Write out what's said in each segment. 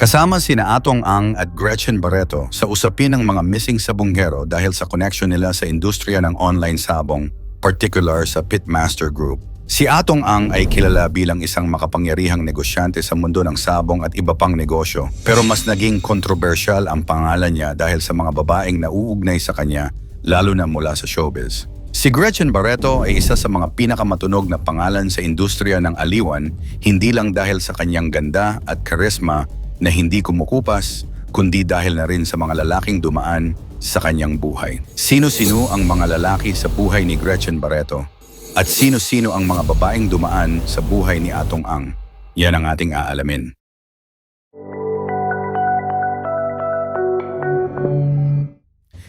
Kasama sina Atong Ang at Gretchen Barreto sa usapin ng mga missing sabonghero dahil sa connection nila sa industriya ng online sabong, particular sa Pitmaster Group. Si Atong Ang ay kilala bilang isang makapangyarihang negosyante sa mundo ng sabong at iba pang negosyo. Pero mas naging kontrobersyal ang pangalan niya dahil sa mga babaeng nauugnay sa kanya, lalo na mula sa showbiz. Si Gretchen Barreto ay isa sa mga pinakamatunog na pangalan sa industriya ng aliwan, hindi lang dahil sa kanyang ganda at karisma na hindi kumukupas, kundi dahil na rin sa mga lalaking dumaan sa kanyang buhay. Sino-sino ang mga lalaki sa buhay ni Gretchen Barreto? At sino-sino ang mga babaeng dumaan sa buhay ni Atong Ang? Yan ang ating aalamin.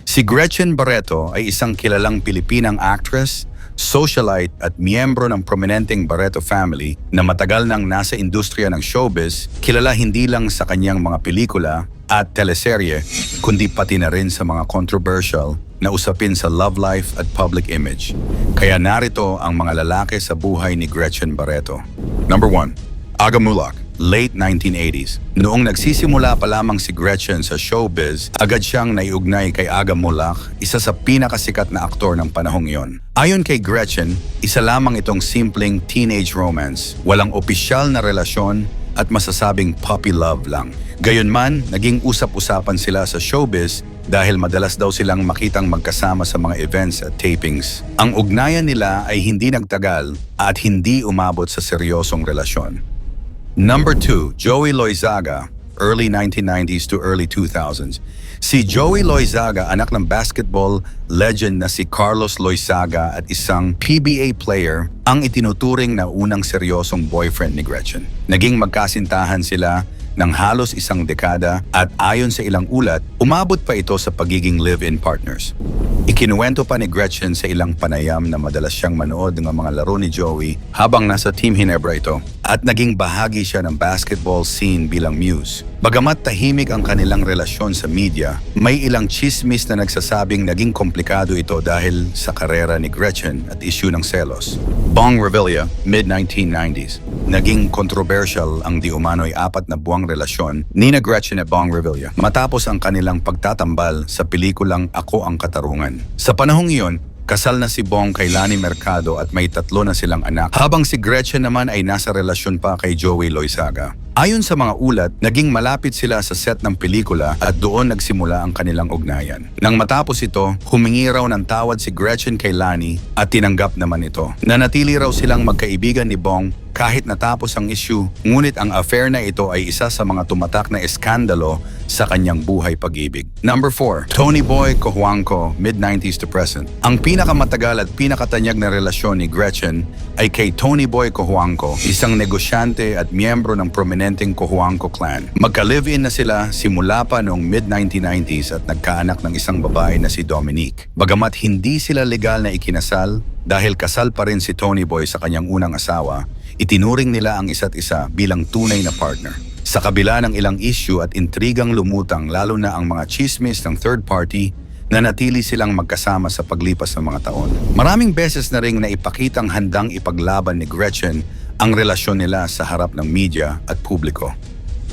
Si Gretchen Barreto ay isang kilalang Pilipinang actress, socialite at miyembro ng prominenteng Barreto family na matagal nang nasa industriya ng showbiz, kilala hindi lang sa kanyang mga pelikula at teleserye, kundi pati na rin sa mga controversial na usapin sa love life at public image. Kaya narito ang mga lalaki sa buhay ni Gretchen Barreto. Number 1. Aga Mulak, late 1980s. Noong nagsisimula pa lamang si Gretchen sa showbiz, agad siyang naiugnay kay Aga Mulak, isa sa pinakasikat na aktor ng panahong iyon. Ayon kay Gretchen, isa lamang itong simpleng teenage romance, walang opisyal na relasyon at masasabing puppy love lang. Gayunman, naging usap-usapan sila sa showbiz dahil madalas daw silang makitang magkasama sa mga events at tapings. Ang ugnayan nila ay hindi nagtagal at hindi umabot sa seryosong relasyon. Number 2, Joey Loizaga, early 1990s to early 2000s. Si Joey Loizaga, anak ng basketball legend na si Carlos Loizaga at isang PBA player, ang itinuturing na unang seryosong boyfriend ni Gretchen. Naging magkasintahan sila ng halos isang dekada at ayon sa ilang ulat, umabot pa ito sa pagiging live-in partners. Ikinuwento pa ni Gretchen sa ilang panayam na madalas siyang manood ng mga laro ni Joey habang nasa Team Hinebra ito at naging bahagi siya ng basketball scene bilang muse. Bagamat tahimik ang kanilang relasyon sa media, may ilang chismis na nagsasabing naging komplikado ito dahil sa karera ni Gretchen at issue ng selos. Bong Revilla, mid-1990s. Naging controversial ang di umano'y apat na buwang relasyon ni na Gretchen at Bong Revilla matapos ang kanilang pagtatambal sa pelikulang Ako ang Katarungan. Sa panahong iyon, Kasal na si Bong kay Lani Mercado at may tatlo na silang anak, habang si Gretchen naman ay nasa relasyon pa kay Joey Loizaga. Ayon sa mga ulat, naging malapit sila sa set ng pelikula at doon nagsimula ang kanilang ugnayan. Nang matapos ito, humingi raw ng tawad si Gretchen kay Lani at tinanggap naman ito. Nanatili raw silang magkaibigan ni Bong kahit natapos ang issue, ngunit ang affair na ito ay isa sa mga tumatak na eskandalo sa kanyang buhay pag-ibig. Number 4, Tony Boy Cojuangco, mid-90s to present. Ang pinakamatagal at pinakatanyag na relasyon ni Gretchen ay kay Tony Boy Cojuangco, isang negosyante at miyembro ng prominenteng Cojuangco clan. Magka-live-in na sila simula pa noong mid-1990s at nagkaanak ng isang babae na si Dominique. Bagamat hindi sila legal na ikinasal, dahil kasal pa rin si Tony Boy sa kanyang unang asawa, itinuring nila ang isa't isa bilang tunay na partner. Sa kabila ng ilang issue at intrigang lumutang lalo na ang mga chismis ng third party, nanatili silang magkasama sa paglipas ng mga taon. Maraming beses na ring naipakitang handang ipaglaban ni Gretchen ang relasyon nila sa harap ng media at publiko.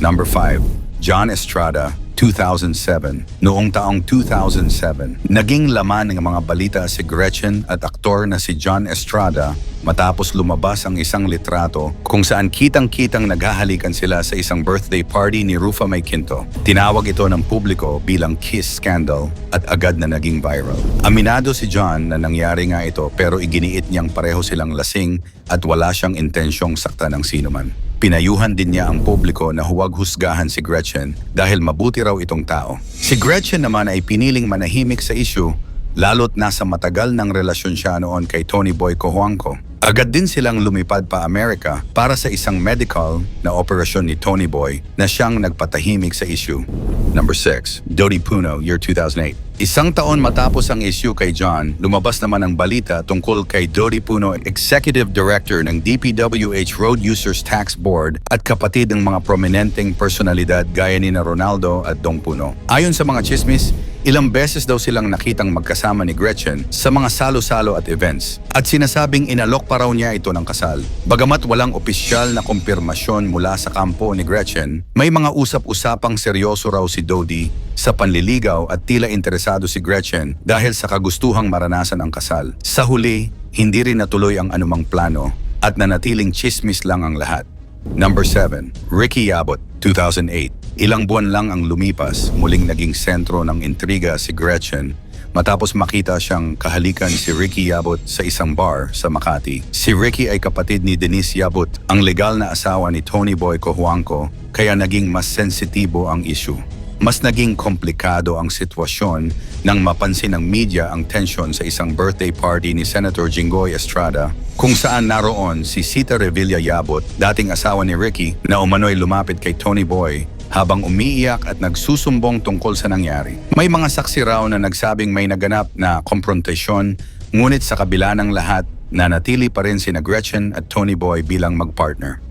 Number 5, John Estrada, 2007. Noong taong 2007, naging laman ng mga balita si Gretchen at aktor na si John Estrada matapos lumabas ang isang litrato kung saan kitang-kitang naghahalikan sila sa isang birthday party ni Rufa May Quinto. Tinawag ito ng publiko bilang kiss scandal at agad na naging viral. Aminado si John na nangyari nga ito pero iginiit niyang pareho silang lasing at wala siyang intensyong sakta ng sinuman. Pinayuhan din niya ang publiko na huwag husgahan si Gretchen dahil mabuti raw itong tao. Si Gretchen naman ay piniling manahimik sa issue lalo't nasa matagal ng relasyon siya noon kay Tony Boy Cojuangco. Agad din silang lumipad pa Amerika para sa isang medical na operasyon ni Tony Boy na siyang nagpatahimik sa issue. Number 6, Dodi Puno, year 2008. Isang taon matapos ang issue kay John, lumabas naman ang balita tungkol kay Dodi Puno, Executive Director ng DPWH Road Users Tax Board at kapatid ng mga prominenteng personalidad gaya ni na Ronaldo at Dong Puno. Ayon sa mga chismis, Ilang beses daw silang nakitang magkasama ni Gretchen sa mga salo-salo at events. At sinasabing inalok pa raw niya ito ng kasal. Bagamat walang opisyal na kumpirmasyon mula sa kampo ni Gretchen, may mga usap-usapang seryoso raw si Dodi sa panliligaw at tila interesado si Gretchen dahil sa kagustuhang maranasan ang kasal. Sa huli, hindi rin natuloy ang anumang plano at nanatiling chismis lang ang lahat. Number 7. Ricky Yabot, 2008. Ilang buwan lang ang lumipas, muling naging sentro ng intriga si Gretchen matapos makita siyang kahalikan si Ricky Yabot sa isang bar sa Makati. Si Ricky ay kapatid ni Denise Yabot, ang legal na asawa ni Tony Boy Cojuangco, kaya naging mas sensitibo ang issue. Mas naging komplikado ang sitwasyon nang mapansin ng media ang tensyon sa isang birthday party ni Senator Jinggoy Estrada kung saan naroon si Sita Revilla Yabot, dating asawa ni Ricky, na umano'y lumapit kay Tony Boy habang umiiyak at nagsusumbong tungkol sa nangyari. May mga saksi raw na nagsabing may naganap na konfrontasyon, ngunit sa kabila ng lahat, nanatili pa rin sina Gretchen at Tony Boy bilang magpartner.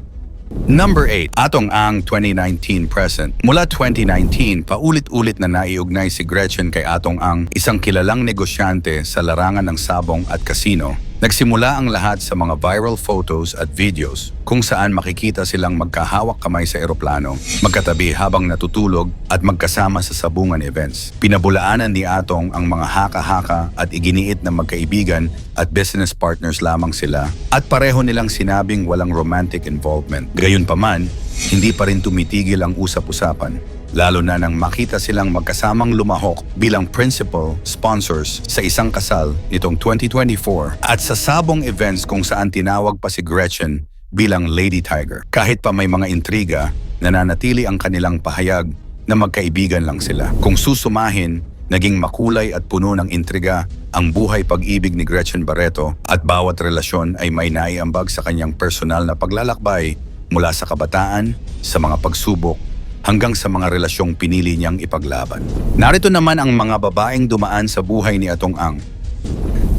Number 8, Atong Ang 2019 present. Mula 2019, paulit-ulit na naiugnay si Gretchen kay Atong Ang, isang kilalang negosyante sa larangan ng sabong at kasino. Nagsimula ang lahat sa mga viral photos at videos kung saan makikita silang magkahawak kamay sa eroplano, magkatabi habang natutulog at magkasama sa sabungan events. Pinabulaanan ni Atong ang mga haka-haka at iginiit na magkaibigan at business partners lamang sila at pareho nilang sinabing walang romantic involvement. Gayunpaman, hindi pa rin tumitigil ang usap-usapan lalo na nang makita silang magkasamang lumahok bilang principal sponsors sa isang kasal nitong 2024 at sa sabong events kung saan tinawag pa si Gretchen bilang Lady Tiger. Kahit pa may mga intriga, nananatili ang kanilang pahayag na magkaibigan lang sila. Kung susumahin, naging makulay at puno ng intriga ang buhay pag-ibig ni Gretchen Barreto at bawat relasyon ay may naiambag sa kanyang personal na paglalakbay mula sa kabataan, sa mga pagsubok hanggang sa mga relasyong pinili niyang ipaglaban. Narito naman ang mga babaeng dumaan sa buhay ni Atong Ang.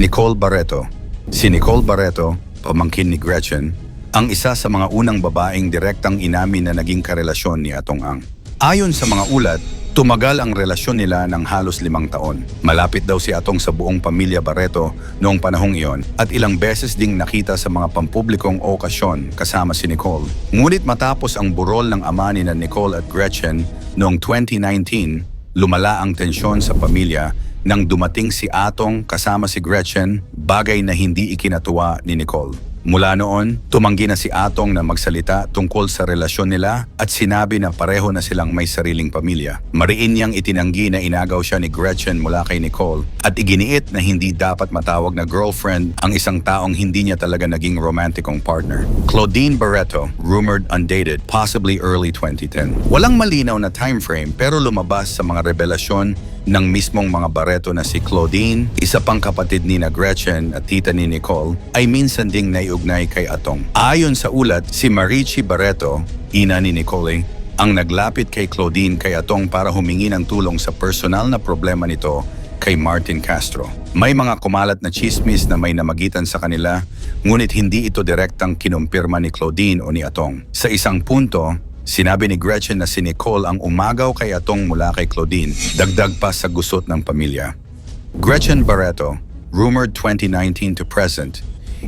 Nicole Barreto. Si Nicole Barreto, pamangkin ni Gretchen, ang isa sa mga unang babaeng direktang inamin na naging karelasyon ni Atong Ang. Ayon sa mga ulat, tumagal ang relasyon nila ng halos limang taon. Malapit daw si Atong sa buong pamilya Barreto noong panahong iyon at ilang beses ding nakita sa mga pampublikong okasyon kasama si Nicole. Ngunit matapos ang burol ng ama ni na Nicole at Gretchen noong 2019, lumala ang tensyon sa pamilya nang dumating si Atong kasama si Gretchen, bagay na hindi ikinatuwa ni Nicole. Mula noon, tumanggi na si Atong na magsalita tungkol sa relasyon nila at sinabi na pareho na silang may sariling pamilya. Mariin niyang itinanggi na inagaw siya ni Gretchen mula kay Nicole at iginiit na hindi dapat matawag na girlfriend ang isang taong hindi niya talaga naging romantikong partner. Claudine Barreto, rumored undated, possibly early 2010. Walang malinaw na time frame pero lumabas sa mga revelasyon ng mismong mga Barreto na si Claudine, isa pang kapatid ni na Gretchen at tita ni Nicole, ay minsan ding naiugnay kay Atong. Ayon sa ulat, si Marichi Barreto, ina ni Nicole, ang naglapit kay Claudine kay Atong para humingi ng tulong sa personal na problema nito kay Martin Castro. May mga kumalat na chismis na may namagitan sa kanila, ngunit hindi ito direktang kinumpirma ni Claudine o ni Atong. Sa isang punto, Sinabi ni Gretchen na si Nicole ang umagaw kay Atong mula kay Claudine, dagdag pa sa gusot ng pamilya. Gretchen Barreto, rumored 2019 to present,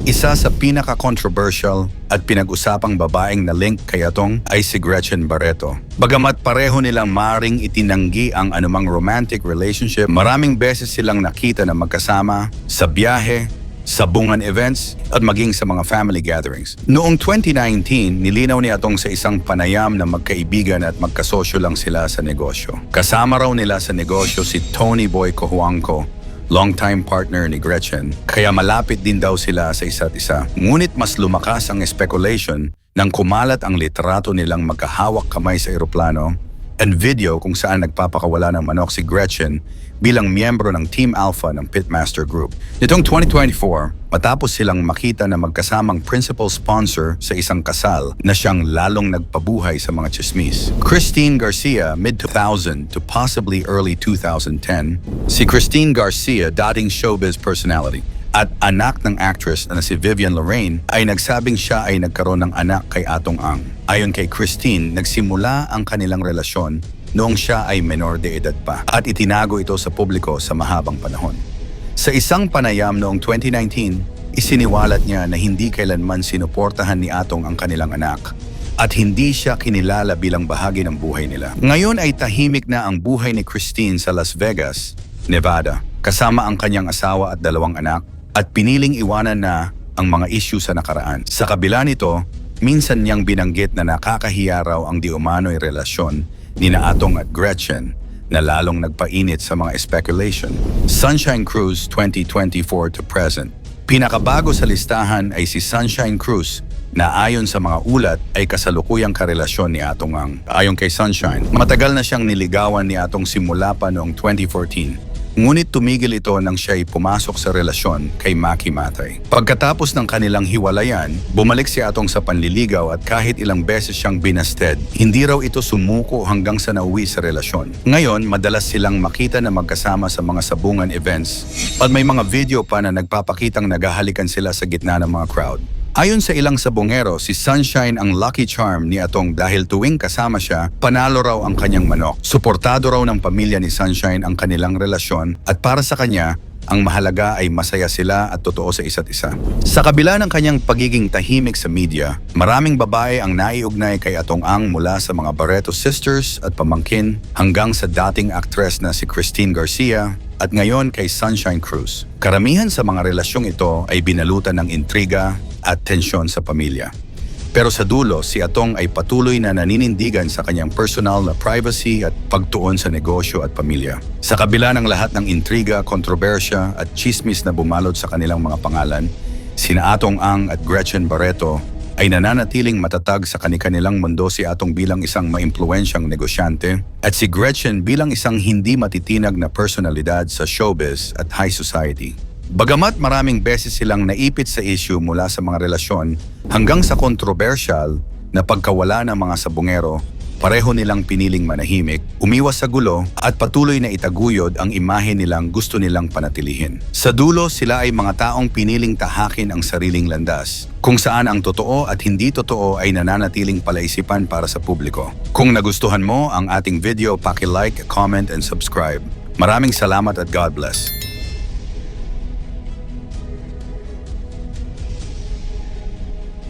isa sa pinaka-controversial at pinag-usapang babaeng na link kay Atong ay si Gretchen Barreto. Bagamat pareho nilang maring itinanggi ang anumang romantic relationship, maraming beses silang nakita na magkasama sa biyahe, sa bungan events at maging sa mga family gatherings. Noong 2019, nilinaw ni Atong sa isang panayam na magkaibigan at magkasosyo lang sila sa negosyo. Kasama raw nila sa negosyo si Tony Boy Cojuangco, longtime partner ni Gretchen, kaya malapit din daw sila sa isa't isa. Ngunit mas lumakas ang speculation nang kumalat ang litrato nilang magkahawak kamay sa eroplano and video kung saan nagpapakawala ng manok si Gretchen bilang miyembro ng Team Alpha ng Pitmaster Group. Nitong 2024, matapos silang makita na magkasamang principal sponsor sa isang kasal na siyang lalong nagpabuhay sa mga chismis. Christine Garcia, mid-2000 to possibly early 2010. Si Christine Garcia, dating showbiz personality, at anak ng actress na si Vivian Lorraine ay nagsabing siya ay nagkaroon ng anak kay Atong Ang. Ayon kay Christine, nagsimula ang kanilang relasyon noong siya ay menor de edad pa at itinago ito sa publiko sa mahabang panahon. Sa isang panayam noong 2019, isiniwalat niya na hindi kailanman sinuportahan ni Atong ang kanilang anak at hindi siya kinilala bilang bahagi ng buhay nila. Ngayon ay tahimik na ang buhay ni Christine sa Las Vegas, Nevada, kasama ang kanyang asawa at dalawang anak at piniling iwanan na ang mga issue sa nakaraan. Sa kabila nito, minsan niyang binanggit na nakakahiya raw ang di umano'y relasyon ni na Atong at Gretchen na lalong nagpainit sa mga speculation. Sunshine Cruise 2024 to present. Pinakabago sa listahan ay si Sunshine Cruz na ayon sa mga ulat ay kasalukuyang karelasyon ni Atong Ang. Ayon kay Sunshine, matagal na siyang niligawan ni Atong simula pa noong 2014. Ngunit tumigil ito nang siya ay pumasok sa relasyon kay Maki Matay. Pagkatapos ng kanilang hiwalayan, bumalik si Atong sa panliligaw at kahit ilang beses siyang binasted, hindi raw ito sumuko hanggang sa nauwi sa relasyon. Ngayon, madalas silang makita na magkasama sa mga sabungan events at may mga video pa na nagpapakitang nagahalikan sila sa gitna ng mga crowd. Ayon sa ilang sabongero, si Sunshine ang lucky charm ni Atong dahil tuwing kasama siya, panalo raw ang kanyang manok. Suportado raw ng pamilya ni Sunshine ang kanilang relasyon at para sa kanya, ang mahalaga ay masaya sila at totoo sa isa't isa. Sa kabila ng kanyang pagiging tahimik sa media, maraming babae ang naiugnay kay Atong Ang mula sa mga Barreto sisters at pamangkin hanggang sa dating aktres na si Christine Garcia at ngayon kay Sunshine Cruz. Karamihan sa mga relasyong ito ay binalutan ng intriga at tensyon sa pamilya. Pero sa dulo, si Atong ay patuloy na naninindigan sa kanyang personal na privacy at pagtuon sa negosyo at pamilya. Sa kabila ng lahat ng intriga, kontrobersya at chismis na bumalot sa kanilang mga pangalan, sina Atong Ang at Gretchen Barreto ay nananatiling matatag sa kanilang mundo si Atong bilang isang maimpluwensyang negosyante at si Gretchen bilang isang hindi matitinag na personalidad sa showbiz at high society. Bagamat maraming beses silang naipit sa issue mula sa mga relasyon hanggang sa kontrobersyal na pagkawala ng mga sabungero, pareho nilang piniling manahimik, umiwas sa gulo at patuloy na itaguyod ang imahe nilang gusto nilang panatilihin. Sa dulo, sila ay mga taong piniling tahakin ang sariling landas, kung saan ang totoo at hindi totoo ay nananatiling palaisipan para sa publiko. Kung nagustuhan mo ang ating video, paki-like, comment, and subscribe. Maraming salamat at God bless.